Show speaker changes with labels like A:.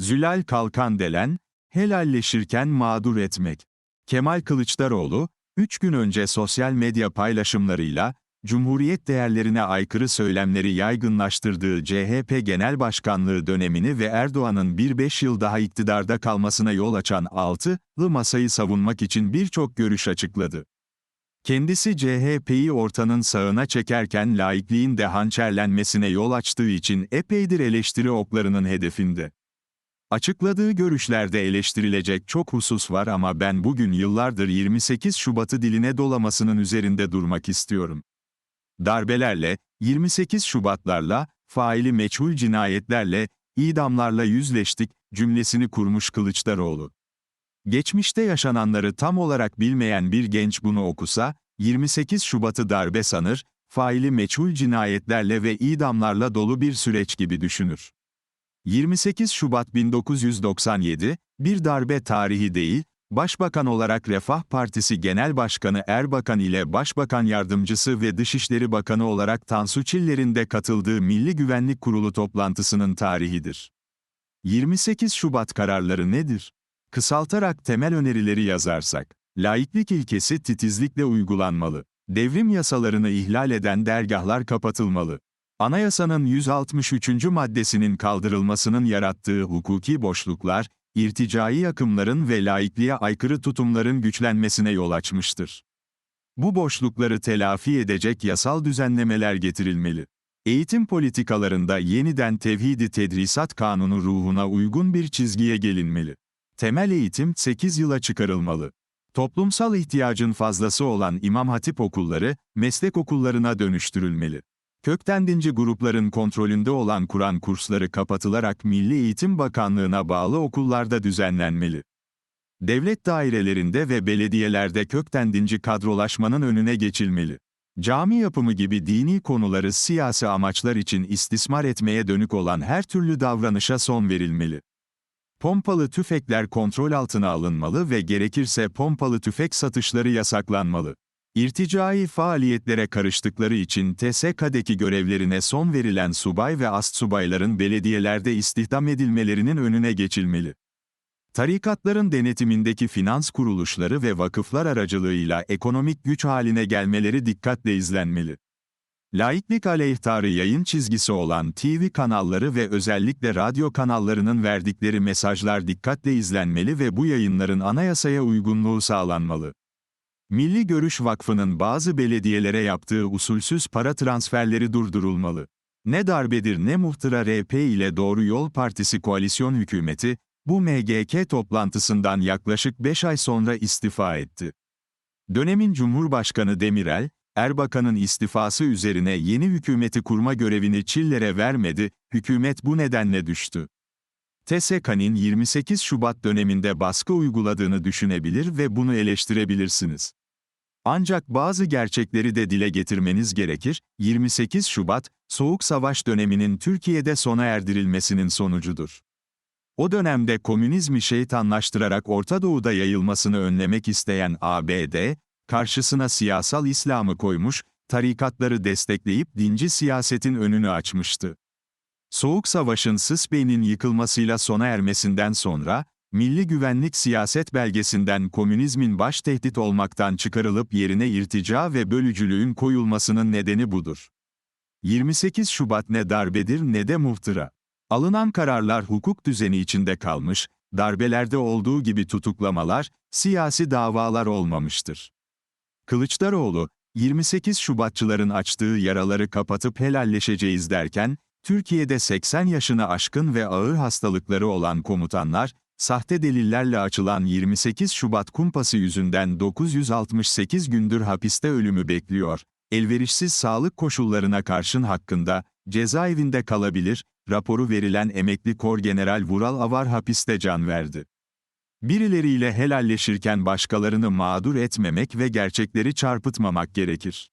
A: Zülal Kalkan Delen, helalleşirken mağdur etmek. Kemal Kılıçdaroğlu, 3 gün önce sosyal medya paylaşımlarıyla, Cumhuriyet değerlerine aykırı söylemleri yaygınlaştırdığı CHP Genel Başkanlığı dönemini ve Erdoğan'ın bir 5 yıl daha iktidarda kalmasına yol açan altılı masayı savunmak için birçok görüş açıkladı. Kendisi CHP'yi ortanın sağına çekerken laikliğin de hançerlenmesine yol açtığı için epeydir eleştiri oklarının hedefinde. Açıkladığı görüşlerde eleştirilecek çok husus var ama ben bugün yıllardır 28 Şubat'ı diline dolamasının üzerinde durmak istiyorum. Darbelerle, 28 Şubatlarla, faili meçhul cinayetlerle, idamlarla yüzleştik cümlesini kurmuş Kılıçdaroğlu. Geçmişte yaşananları tam olarak bilmeyen bir genç bunu okusa, 28 Şubat'ı darbe sanır, faili meçhul cinayetlerle ve idamlarla dolu bir süreç gibi düşünür. 28 Şubat 1997, bir darbe tarihi değil, Başbakan olarak Refah Partisi Genel Başkanı Erbakan ile Başbakan Yardımcısı ve Dışişleri Bakanı olarak Tansu Çiller'in de katıldığı Milli Güvenlik Kurulu toplantısının tarihidir. 28 Şubat kararları nedir? Kısaltarak temel önerileri yazarsak, laiklik ilkesi titizlikle uygulanmalı. Devrim yasalarını ihlal eden dergahlar kapatılmalı. Anayasanın 163. maddesinin kaldırılmasının yarattığı hukuki boşluklar, irticai akımların ve laikliğe aykırı tutumların güçlenmesine yol açmıştır. Bu boşlukları telafi edecek yasal düzenlemeler getirilmeli. Eğitim politikalarında yeniden tevhidi tedrisat kanunu ruhuna uygun bir çizgiye gelinmeli. Temel eğitim 8 yıla çıkarılmalı. Toplumsal ihtiyacın fazlası olan İmam Hatip okulları, meslek okullarına dönüştürülmeli. Kökten dinci grupların kontrolünde olan Kur'an kursları kapatılarak Milli Eğitim Bakanlığı'na bağlı okullarda düzenlenmeli. Devlet dairelerinde ve belediyelerde kökten dinci kadrolaşmanın önüne geçilmeli. Cami yapımı gibi dini konuları siyasi amaçlar için istismar etmeye dönük olan her türlü davranışa son verilmeli. Pompalı tüfekler kontrol altına alınmalı ve gerekirse pompalı tüfek satışları yasaklanmalı. İrticai faaliyetlere karıştıkları için TSK'deki görevlerine son verilen subay ve astsubayların belediyelerde istihdam edilmelerinin önüne geçilmeli. Tarikatların denetimindeki finans kuruluşları ve vakıflar aracılığıyla ekonomik güç haline gelmeleri dikkatle izlenmeli. Laiklik aleyhtarı yayın çizgisi olan TV kanalları ve özellikle radyo kanallarının verdikleri mesajlar dikkatle izlenmeli ve bu yayınların anayasaya uygunluğu sağlanmalı. Milli Görüş Vakfı'nın bazı belediyelere yaptığı usulsüz para transferleri durdurulmalı. Ne darbedir ne muhtıra RP ile Doğru Yol Partisi koalisyon hükümeti, bu MGK toplantısından yaklaşık 5 ay sonra istifa etti. Dönemin Cumhurbaşkanı Demirel, Erbakan'ın istifası üzerine yeni hükümeti kurma görevini Çiller'e vermedi, hükümet bu nedenle düştü. TSK'nin 28 Şubat döneminde baskı uyguladığını düşünebilir ve bunu eleştirebilirsiniz. Ancak bazı gerçekleri de dile getirmeniz gerekir, 28 Şubat, Soğuk Savaş döneminin Türkiye'de sona erdirilmesinin sonucudur. O dönemde komünizmi şeytanlaştırarak Orta Doğu'da yayılmasını önlemek isteyen ABD, karşısına siyasal İslam'ı koymuş, tarikatları destekleyip dinci siyasetin önünü açmıştı. Soğuk Savaş'ın Sısbey'nin yıkılmasıyla sona ermesinden sonra, Milli Güvenlik Siyaset Belgesi'nden komünizmin baş tehdit olmaktan çıkarılıp yerine irtica ve bölücülüğün koyulmasının nedeni budur. 28 Şubat ne darbedir ne de muhtıra. Alınan kararlar hukuk düzeni içinde kalmış, darbelerde olduğu gibi tutuklamalar, siyasi davalar olmamıştır. Kılıçdaroğlu, 28 Şubatçıların açtığı yaraları kapatıp helalleşeceğiz derken, Türkiye'de 80 yaşını aşkın ve ağır hastalıkları olan komutanlar, sahte delillerle açılan 28 Şubat kumpası yüzünden 968 gündür hapiste ölümü bekliyor. Elverişsiz sağlık koşullarına karşın hakkında, cezaevinde kalabilir, raporu verilen emekli Kor General Vural Avar hapiste can verdi. Birileriyle helalleşirken başkalarını mağdur etmemek ve gerçekleri çarpıtmamak gerekir.